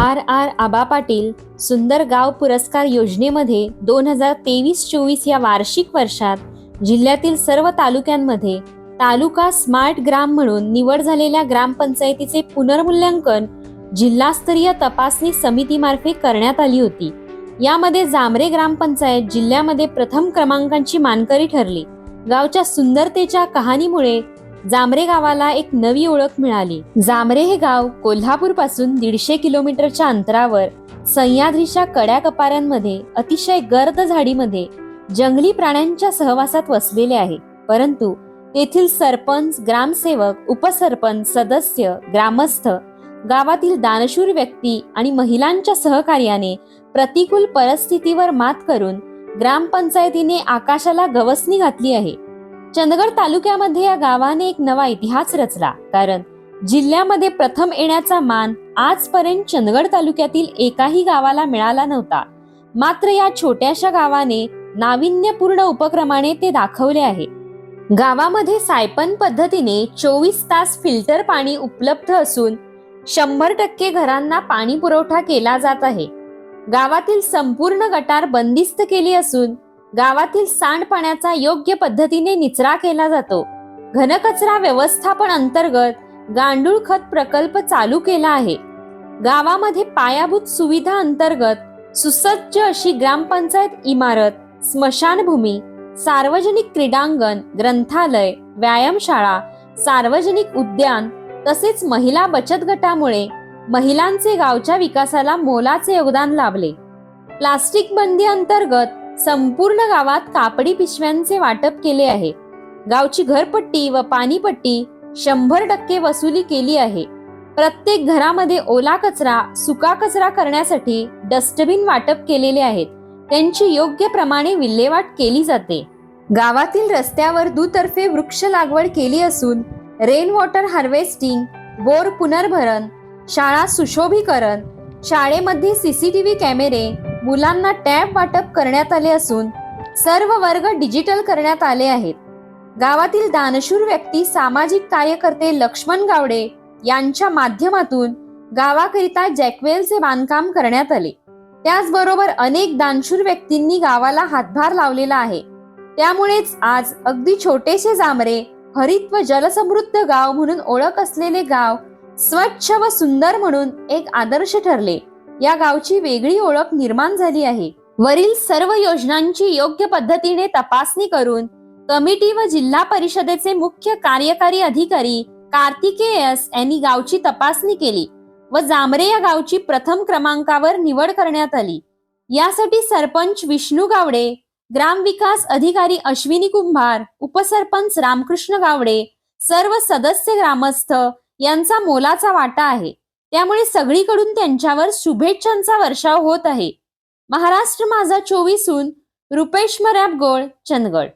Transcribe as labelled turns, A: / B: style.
A: R R आबा पाटील सुंदर गाव पुरस्कार योजनेमध्ये दोन हजार तेवीस चोवीस या वार्षिक वर्षात जिल्ह्यातील सर्व तालुक्यांमध्ये तालुका स्मार्ट ग्राम म्हणून निवड झालेल्या ग्रामपंचायतीचे पुनर्मूल्यांकन जिल्हास्तरीय तपासणी समितीमार्फे करण्यात आली होती. यामध्ये जांभरे ग्रामपंचायत जिल्ह्यामध्ये प्रथम क्रमांकाची मानकरी ठरली. गावच्या सुंदरतेच्या कहाणीमुळे जांभरे गावाला एक नवी ओळख मिळाली. जांभरे हे गाव कोल्हापूरपासून दीडशे किलोमीटरच्या अंतरावर सह्याद्रीच्या कड्या कपाऱ्यांमध्ये अतिशय गर्द झाडीमध्ये जंगली प्राण्यांच्या सहवासात वसलेले आहे. परंतु तेथील सरपंच ग्रामसेवक उपसरपंच सदस्य ग्रामस्थ गावातील दानशूर व्यक्ती आणि महिलांच्या सहकार्याने प्रतिकूल परिस्थितीवर मात करून ग्रामपंचायतीने आकाशाला गवसणी घातली आहे. चंदगड तालुक्यामध्ये या गावाने एक नवा इतिहास रचला कारण जिल्ह्यामध्ये प्रथम येण्याचा मान आजपर्यंत चंदगड तालुक्यातील एकाही गावाला मिळाला नव्हता. मात्र या छोट्याशा गावाने नाविन्यपूर्ण उपक्रमाने ते दाखवले आहे. गावामध्ये सायपन पद्धतीने चोवीस तास फिल्टर पाणी उपलब्ध असून शंभर टक्के घरांना पाणी पुरवठा केला जात आहे. गावातील संपूर्ण गटार बंदिस्त केली असून गावातील सांडपाण्याचा योग्य पद्धतीने निचरा केला जातो. घनकचरा व्यवस्थापन अंतर्गत गांडूळ खत प्रकल्प चालू केला आहे. गावामध्ये पायाभूत सुविधा अंतर्गत सुसज्ज अशी ग्रामपंचायत इमारत स्मशानभूमी सार्वजनिक क्रीडांगण ग्रंथालय व्यायामशाळा सार्वजनिक उद्यान तसेच महिला बचत गटामुळे महिलांचे गावच्या विकासाला मोलाचे योगदान लाभले. प्लास्टिक बंदी अंतर्गत संपूर्ण गावात कापडी पिशव्यांचे वाटप केले आहे. गावची घरपट्टी व पाणीपट्टी शंभर टक्के वसुली केली आहे. प्रत्येक घरामध्ये ओला कचरा सुका कचरा करण्यासाठी डस्टबिन वाटप केलेले आहेत. त्यांची योग्य प्रमाणे विल्हेवाट केली जाते. गावातील रस्त्यावर दुतर्फे वृक्ष लागवड केली असून रेन वॉटर हार्वेस्टिंग बोर पुनर्भरण शाळा सुशोभीकरण शाळेमध्ये सीसीटीव्ही कॅमेरे मुलांना टॅब वाटप करण्यात आले असून सर्व वर्ग डिजिटल करण्यात आले आहेत. गावातील दानशूर व्यक्ती सामाजिक कार्यकर्ते लक्ष्मण गावडे यांच्या माध्यमातून गावाकरिता जॅकवेलचे बांधकाम करण्यात आले. त्याचबरोबर अनेक दानशूर व्यक्तींनी गावाला हातभार लावलेला आहे. त्यामुळेच आज अगदी छोटेसे जांभरे हरित व जलसमृद्ध गाव म्हणून ओळख असलेले गाव स्वच्छ व सुंदर म्हणून एक आदर्श ठरले. या गावची वेगळी ओळख निर्माण झाली आहे. वरील सर्व योजनांची योग्य पद्धतीने तपासणी करून कमिटी व जिल्हा परिषदेचे मुख्य कार्यकारी अधिकारी कार्तिकेयस यांनी गावची तपासणी केली व जांभरे या गावची प्रथम क्रमांकावर निवड करण्यात आली. यासाठी सरपंच विष्णू गावडे ग्रामविकास अधिकारी अश्विनी कुंभार उपसरपंच रामकृष्ण गावडे सर्व सदस्य ग्रामस्थ यांचा मोलाचा वाटा आहे. त्यामुळे सगळीकडून त्यांच्यावर शुभेच्छांचा वर्षाव होत आहे. महाराष्ट्र माझा चोवीसून रुपेश मराबगोळ चंदगड.